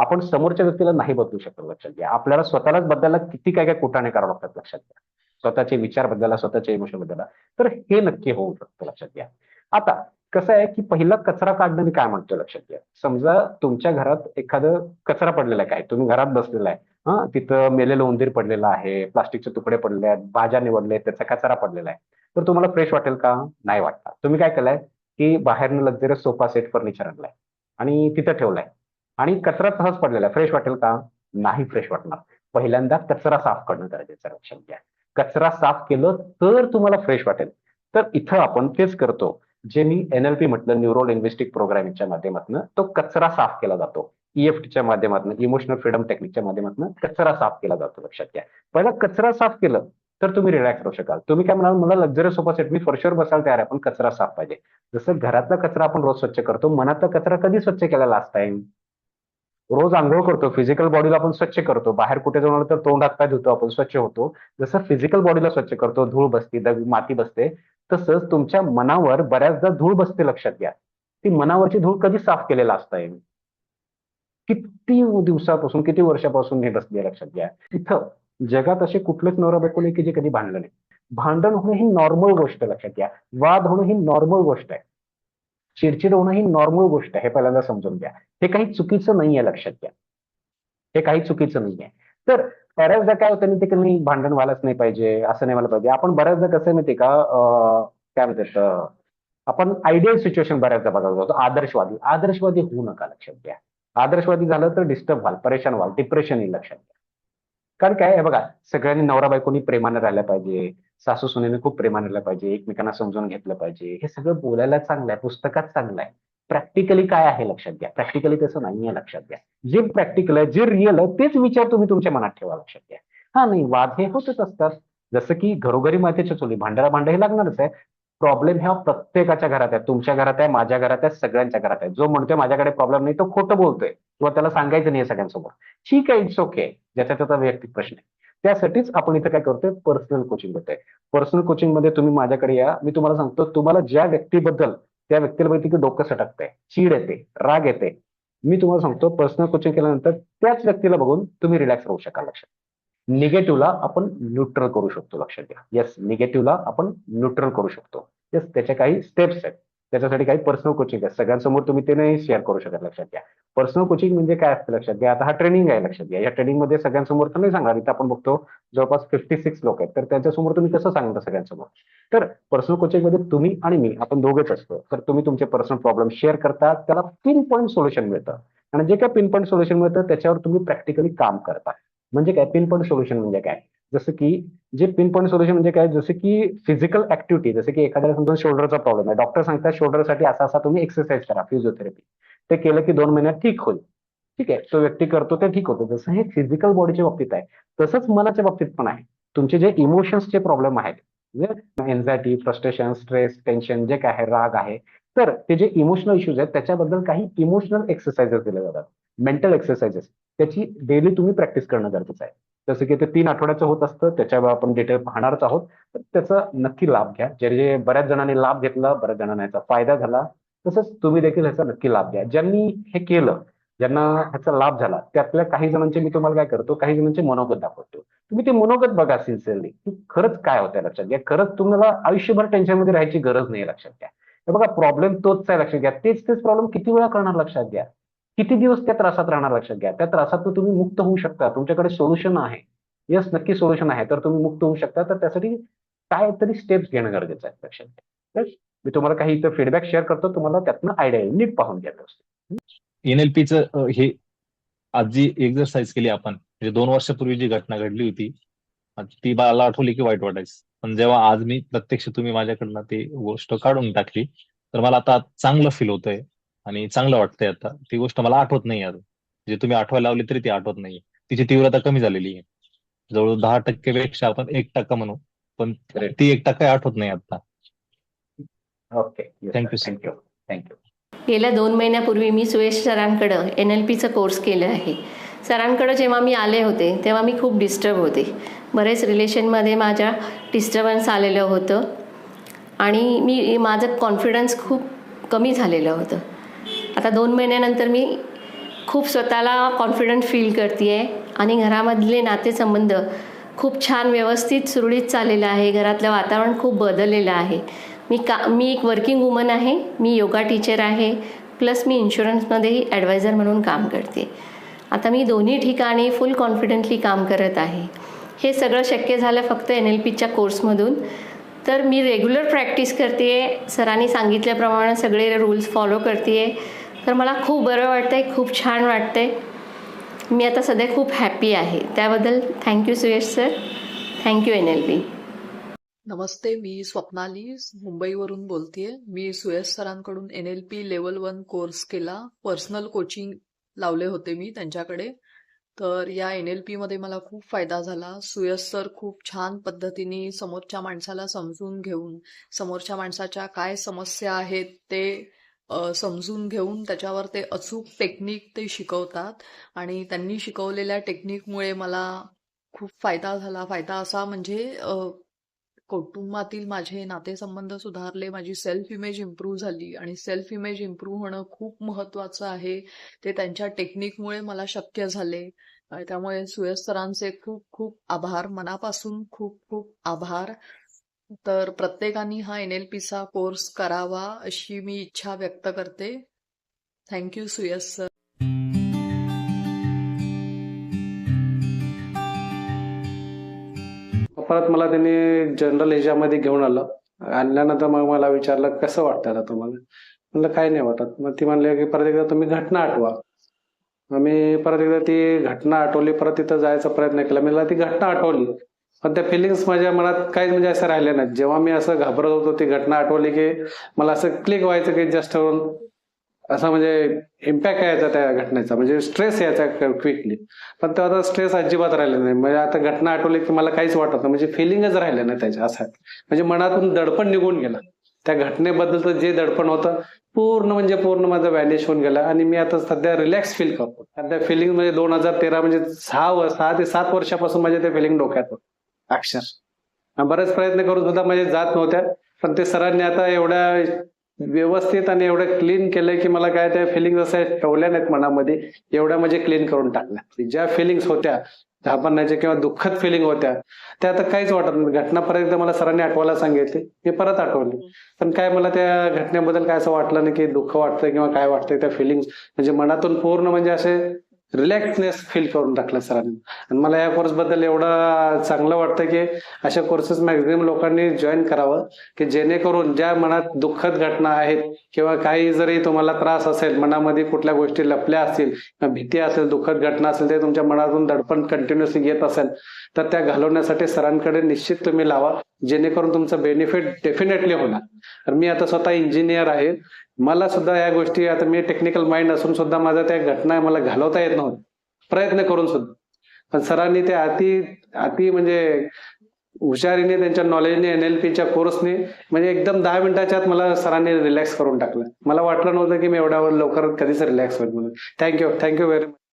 आपण समोरच्या व्यक्तीला नाही बदलू शकत लक्षात घ्या. आपल्याला स्वतःलाच बदलायला किती काय काय कुटाने करावं लागतात लक्षात घ्या. स्वतःचे विचार बदलायला स्वतःचे इमोशन बदलायला. तर हे नक्की होऊ शकतं लक्षात घ्या. आता कसं आहे की पहिला कचरा काढणं मी काय म्हणतो लक्षात घ्या. समजा तुमच्या घरात एखादं कचरा पडलेला आहे काय तुम्ही घरात बसलेला आहे. हा? तिथं मेलेलं उंदीर पडलेलं आहे प्लास्टिकचे तुकडे पडले आहेत भाज्या निवडले त्याचा कचरा पडलेला आहे. तर तुम्हाला फ्रेश वाटेल का? नाही वाटणार. तुम्ही काय केलंय? की बाहेरनं लक्झरियस सोफा सेट फर्निचर आणलाय आणि तिथं ठेवलाय. आणि कचरा तसाच पडलेला फ्रेश वाटेल का? नाही फ्रेश वाटणार. पहिल्यांदा कचरा साफ करणं गरजेचं लक्षात घ्या. कचरा साफ केलं तर तुम्हाला फ्रेश वाटेल. तर इथं आपण तेच करतो. जे मी एनएलपी म्हटलं न्यूरो लिंग्विस्टिक प्रोग्रामिंगच्या माध्यमातून तो कचरा साफ केला जातो. ईएफटीच्या माध्यमातून इमोशनल फ्रीडम टेक्निकच्या माध्यमातून कचरा साफ केला जातो लक्षात घ्या. पहिला कचरा साफ केलं तर तुम्ही रिलॅक्स करू शकाल. तुम्ही काय म्हणाल? मला लक्झरी सोफा सेट मी फर्शवर बसायला तयार आहे पण कचरा साफ पाहिजे. जसं घरातला कचरा आपण रोज स्वच्छ करतो मनातला कचरा कधी स्वच्छ केला लास्ट टाइम रोज आंघोळ करतो फिजिकल बॉडीला आपण स्वच्छ करतो. बाहेर कुठे जाऊन तर तोंड हात पाय धुतो आपण स्वच्छ होतो. जसं फिजिकल बॉडीला स्वच्छ करतो धूळ बसते दग माती बसते तसंच तुमच्या मनावर बऱ्याचदा धूळ बसते लक्षात घ्या. ती मनावरची धूळ कधी साफ केलेला असताय? किती दिवसापासून किती वर्षापासून हे बसली लक्षात घ्या. तिथं जगात असे कुठलेच नवरा बायको नाही की जे कधी भांडलं नाही. भांडण होणं ही नॉर्मल गोष्ट लक्षात घ्या. वाद होणं ही नॉर्मल गोष्ट आहे. चिडचिड होणं ही नॉर्मल गोष्ट आहे हे पहिल्यांदा समजून घ्या. हे काही चुकीचं नाहीये लक्षात घ्या. हे काही चुकीचं नाहीये तर बऱ्याचदा काय होतं ते का भांडण व्हायलाच नाही पाहिजे असं नाही व्हायला पाहिजे. आपण बऱ्याचदा कसं माहिती का काय म्हणतात आपण आयडियल सिच्युएशन बऱ्याचदा बघायला जातो आदर्शवादी. आदर्शवादी होऊ नका लक्षात घ्या. आदर्शवादी झालं तर डिस्टर्ब व्हाल परेशान व्हाल डिप्रेशन येईल लक्षात घ्या. कारण काय आहे बघा सगळ्यांनी नवरा बायकोनी प्रेमाने राहिला पाहिजे. सासू सुनेने खूप प्रेमाने आणलं पाहिजे एकमेकांना समजून घेतलं पाहिजे. हे सगळं बोलायला चांगलं आहे पुस्तकात चांगलं आहे प्रॅक्टिकली काय आहे लक्षात घ्या. प्रॅक्टिकली तसं नाहीये लक्षात घ्या. जे प्रॅक्टिकल आहे जे रिअल आहे तेच विचार तुम्ही तुमच्या मनात ठेवा लक्षात घ्या. हा नाही वाद हे होतच असतात. जसं की घरोघरी मातेच्या चुली भांडारा भांडा हे लागणारच आहे. प्रॉब्लेम ह्या प्रत्येकाच्या घरात आहे तुमच्या घरात आहे माझ्या घरात आहे सगळ्यांच्या घरात आहे. जो म्हणतोय माझ्याकडे प्रॉब्लेम नाही तो खोटं बोलतोय. किंवा त्याला सांगायचं नाही सगळ्यांसमोर. ठीक आहे इट्स ओके ज्याचा त्याचा वैयक्तिक प्रश्न आहे. त्यासाठीच आपण इथं काय करतोय? पर्सनल कोचिंग होतंय पर्सनल कोचिंगमध्ये तुम्ही माझ्याकडे या. मी तुम्हाला सांगतो तुम्हाला ज्या व्यक्तीबद्दल त्या व्यक्तीला की डोकं सटकतंय चीड येते राग येते. मी तुम्हाला सांगतो पर्सनल कोचिंग केल्यानंतर त्याच व्यक्तीला बघून तुम्ही रिलॅक्स राहू शकाल लक्षात. निगेटिव्हला आपण न्यूट्रल करू शकतो लक्षात घ्या. येस निगेटिव्हला आपण न्यूट्रल करू शकतो. येस त्याच्या काही स्टेप्स आहेत. त्याच्यासाठी काही पर्सनल कोचिंग आहे. सगळ्यांसमोर तुम्ही ते नाही शेअर करू शकत लक्षात घ्या. पर्सनल कोचिंग म्हणजे काय असतं लक्षात घ्या. आता हा ट्रेनिंग आहे लक्षात घ्या. या ट्रेनिंगमध्ये सगळ्यांसमोर तर नाही सांगणार. इथं आपण बघतो जवळपास फिफ्टी सिक्स लोक आहेत. तर त्यांच्यासमोर तुम्ही कसं सांगता सगळ्यांसमोर? तर पर्सनल कोचिंगमध्ये तुम्ही आणि मी आपण दोघेच असतो. तर तुम्ही तुमचे पर्सनल प्रॉब्लेम शेअर करता त्याला पिन पॉईंट सोल्युशन मिळतं. आणि जे काय पिन पॉईंट सोल्युशन मिळतं त्याच्यावर तुम्ही प्रॅक्टिकली काम करता. म्हणजे काय? पिन पॉईंट सोल्युशन म्हणजे काय? जसं की जे पिन पॉईंट सोल्युशन म्हणजे काय? जसं की फिजिकल ऍक्टिव्हिटी जसं की एखाद्याला समजा शोल्डरचा प्रॉब्लेम आहे. डॉक्टर सांगतात शोल्डरसाठी असा असा तुम्ही एक्सरसाइज करा फिजिओथेरपी ते केलं की दोन महिन्यात ठीक होईल. ठीक आहे? तो व्यक्ती करतो ते ठीक होतं. जसं हे फिजिकल बॉडीच्या बाबतीत आहे तसंच मनाच्या बाबतीत पण आहे. तुमचे जे इमोशन्सचे प्रॉब्लेम आहेत म्हणजे एन्झायटी फ्रस्ट्रेशन स्ट्रेस टेन्शन जे काय आहे राग आहे तर ते जे इमोशनल इश्यूज आहेत त्याच्याबद्दल काही इमोशनल एक्सरसाइजेस दिले जातात. मेंटल एक्सरसाइजेस त्याची डेली तुम्ही प्रॅक्टिस करणं गरजेचं आहे. जसं की ते तीन आठवड्याचं होत असतं त्याच्यावर आपण डिटेल पाहणारच आहोत. तर त्याचा नक्की लाभ घ्या. जे जे बऱ्याच जणांनी लाभ घेतला बऱ्याच जणांना याचा फायदा झाला. तसंच तुम्ही देखील ह्याचा नक्की लाभ घ्या. ज्यांनी हे केलं ज्यांना ह्याचा लाभ झाला त्यातल्या काही जणांचे मी तुम्हाला काय करतो काही जणांचे मनोगत दाखवतो. तुम्ही ते मनोगत बघा सिन्सिअरली की खरंच काय होतं लक्षात घ्या. खरंच तुम्हाला आयुष्यभर टेन्शनमध्ये राहायची गरज नाही लक्षात घ्या. बघा प्रॉब्लेम तोच आहे लक्षात घ्या. तेच तेच प्रॉब्लेम किती वेळा करणार लक्षात घ्या. किती दिवस त्या त्रासात राहणार लक्षात घ्या. त्या त्रासातून तुम्ही मुक्त होऊ शकता. तुमच्याकडे सोल्युशन आहे. येस नक्की सोल्युशन आहे. तर तुम्ही मुक्त होऊ शकता. तर त्यासाठी काय तरी स्टेप्स घेणं गरजेचं आहे लक्षात घ्या. मी तुम्हाला काही इथं फीडबॅक शेअर करतो. तुम्हाला त्यातनं आयडिया येईल. नीट पाहून घ्या व्यवस्थित. एनएलपीचं हे आज जी एक्झरसाइज केली आपण. म्हणजे दोन वर्षापूर्वी जी घटना घडली होती ती मला आठवली की वाईट वाटायचं. पण जेव्हा आज मी प्रत्यक्ष तुम्ही माझ्याकडनं ती गोष्ट काढून टाकली तर मला आता चांगलं फील होतंय. आणि चांगलं वाटतंय आता. ती गोष्ट मला आठवत नाही आता जे तुम्ही आठवायला लावली तरी ती आठवत नाही. तिची तीव्रता कमी झालेली आहे. जवळ दहा टक्केपेक्षा आपण एक टक्का म्हणू. पण. ती एक टक्का आठवत नाही आता. Okay sir. थँक्यू थँक्यू गेल्या दोन महिन्यापूर्वी मी सुयश सरांकडं एन एल पीचं कोर्स केलं आहे. सरांकडं जेव्हा मी आले होते तेव्हा मी खूप डिस्टर्ब होते. बरेच रिलेशनमध्ये माझ्या डिस्टर्बन्स आलेलं होतं. आणि मी माझं कॉन्फिडन्स खूप कमी झालेलं होतं. आता दोन महिन्यानंतर मी खूप स्वतःला कॉन्फिडंट फील करते आहे आणि घरामधले नातेसंबंध खूप छान व्यवस्थित सुरळीत चाललेलं आहे. घरातलं वातावरण खूप बदललेलं आहे. मी का मी एक वर्किंग वुमन आहे. मी योगा टीचर आहे. प्लस मी इन्शुरन्समध्येही ॲडवायझर म्हणून काम करते. आता मी दोन्ही ठिकाणी फुल कॉन्फिडंटली काम करत आहे. हे सगळं शक्य झालं फक्त एन एल पीच्या कोर्समधून तर मी रेग्युलर प्रॅक्टिस करते आहे सरांनी सांगितल्याप्रमाणे सगळे रूल्स फॉलो करते आहे तर मला खूप बरं वाटतं आहे खूप छान वाटतं आहे मी आता सध्या खूप हॅपी आहे. त्याबद्दल thank you Suyash sir thank you N L P नमस्ते मी स्वप्नाली मुंबईवरून बोलतेय. मी सुयश सरांकडून N L P level one course केला. पर्सनल कोचिंग लावले होते मी त्यांच्याकडे. तर या एन एल पीमध्ये मला खूप फायदा झाला. सुयश सर खूप छान पद्धतीने समोरच्या माणसाला समजून घेऊन समोरच्या माणसाच्या काय समस्या आहेत ते समजून घेऊन त्याच्यावर ते अचूक टेक्निक ते शिकवतात. आणि त्यांनी शिकवलेल्या टेक्निकमुळे मला खूप फायदा झाला. फायदा असा म्हणजे कुटुंबातील माझे नातेसंबंध सुधारले. माझी सेल्फ इमेज इम्प्रूव्ह झाली. आणि सेल्फ इमेज इम्प्रूव्ह होणं खूप महत्वाचं आहे. ते त्यांच्या टेक्निकमुळे मला शक्य झाले. त्यामुळे सुयस्तरांचे खूप खूप आभार. मनापासून खूप खूप आभार. तर प्रत्येकाने हा एन एल पीचा कोर्स करावा अशी मी इच्छा व्यक्त करते. थँक्यू सुयस सर परत मला त्यांनी जनरल ह्याच्यामध्ये घेऊन आलं. आणल्यानंतर मग मला विचारलं कसं वाटतं आता तुम्हाला? म्हणलं काय नाही वाटत. मग ती म्हणले की परत एकदा तुम्ही घटना आठवा. मग मी परत एकदा ती घटना आठवली परत तिथं जायचा प्रयत्न केला. मला ती घटना आठवली. पण त्या फिलिंग्स माझ्या मनात काहीच म्हणजे असं राहिल्या नाहीत. जेव्हा मी असं घाबरत होतो ती घटना आठवली की मला असं क्लिक व्हायचं की जस्ट असा म्हणजे इम्पॅक्ट यायचा त्या घटनेचा. म्हणजे स्ट्रेस यायचा क्विकली पण तेव्हा आता स्ट्रेस अजिबात राहिला नाही. म्हणजे आता घटना आठवली की मला काहीच वाटत नाही. म्हणजे फिलिंगच राहिलं नाही त्याच्या असं. म्हणजे मनातून दडपण निघून गेलं. त्या घटनेबद्दलचं जे दडपण होतं पूर्ण म्हणजे पूर्ण माझं व्हॅनिश होऊन गेलं. आणि मी आता सध्या रिलॅक्स फील करतो. त्या फिलिंग म्हणजे दोन हजार तेरा म्हणजे सहा सहा ते सात वर्षापासून माझ्या ते फिलिंग डोक्यात होतं. अक्षर बरेच प्रयत्न करून सुद्धा म्हणजे जात नव्हत्या. पण ते सरांनी आता एवढ्या व्यवस्थित आणि एवढं क्लीन केलंय की मला काय त्या फिलिंग असं ठेवल्या नाहीत मनामध्ये. एवढ्या म्हणजे क्लीन करून टाकल्या. ज्या फिलिंग्स होत्या घाबरण्याच्या किंवा दुःखद फिलिंग होत्या त्या आता काहीच वाटत नाही घटना परत एकदा मला सरांनी आठवायला सांगितली. मी परत आठवली. पण काय मला त्या घटनेबद्दल काय असं वाटलं नाही की दुःख वाटतंय किंवा काय वाटतंय त्या फिलिंग्स म्हणजे मनातून पूर्ण म्हणजे असे रिलॅक्सनेस फील करून टाकला सरांनी. आणि मला या कोर्सबद्दल एवढं चांगलं वाटतं की अशा कोर्सेस मॅक्झिमम लोकांनी जॉईन करावं की जेणेकरून ज्या मनात दुःखद घटना आहेत किंवा काही जरी तुम्हाला त्रास असेल मनामध्ये कुठल्या गोष्टी लपल्या असतील किंवा भीती असेल दुःखद घटना असेल ते तुमच्या मनातून दडपण कंटिन्युअसली येत असेल तर त्या घालवण्यासाठी सरांकडे निश्चित तुम्ही लावा जेणेकरून तुमचं बेनिफिट डेफिनेटली होणार. तर मी आता स्वतः इंजिनियर आहे. मला सुद्धा या गोष्टी आता मी टेक्निकल माइंड असून सुद्धा माझ्या त्या घटना मला घालवता येत नव्हत्या प्रयत्न करून सुद्धा. पण सरांनी ते अति अति म्हणजे हुशारीने त्यांच्या नॉलेजने एनएलपीच्या कोर्सने म्हणजे एकदम दहा मिनिटाच्या आत मला सरांनी रिलॅक्स करून टाकलं. मला वाटलं नव्हतं की मी एवढ्यावर लवकर कधीच रिलॅक्स होईल म्हणून. Thank you thank you very much